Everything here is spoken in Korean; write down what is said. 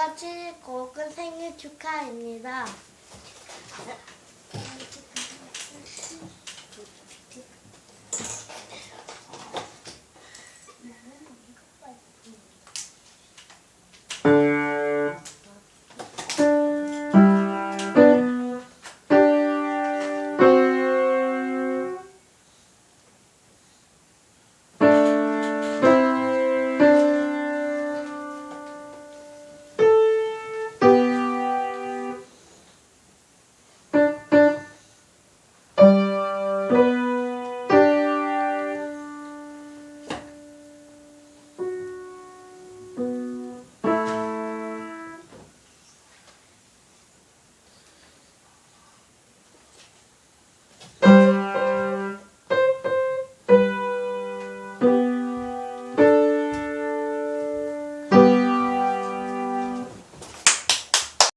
아가씨 고은 생일 축하합니다.